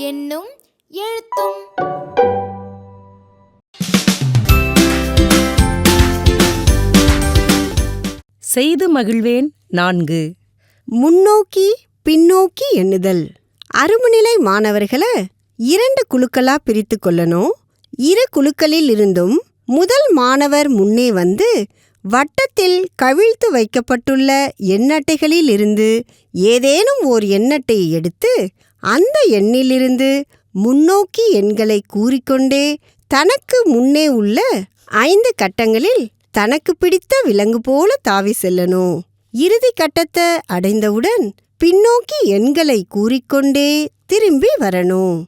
என்னும் எழுத்தும். செய்து மகிழ்வேன் நான்கு. முன்னோக்கி பின்னோக்கி எண்ணுதல். அருமநிலை மாணவர்களை இரண்டு குழுக்களா பிரித்து கொள்ளணும். இரு குழுக்களில் இருந்தும் முதல் மாணவர் முன்னே வந்து வட்டத்தில் கவிழ்த்து வைக்கப்பட்டுள்ள எண்ணட்டைகளில் இருந்து ஏதேனும் ஓர் எண்ணட்டை எடுத்து அந்த எண்ணிலிருந்து முன்னோக்கி எண்களை கூறிக்கொண்டே தனக்கு முன்னே உள்ள ஐந்து கட்டங்களில் தனக்கு பிடித்த விலங்கு போல தாவி செல்லணும். இறுதி கட்டத்தை அடைந்தவுடன் பின்னோக்கி எண்களை கூறிக்கொண்டே திரும்பி வரணும்.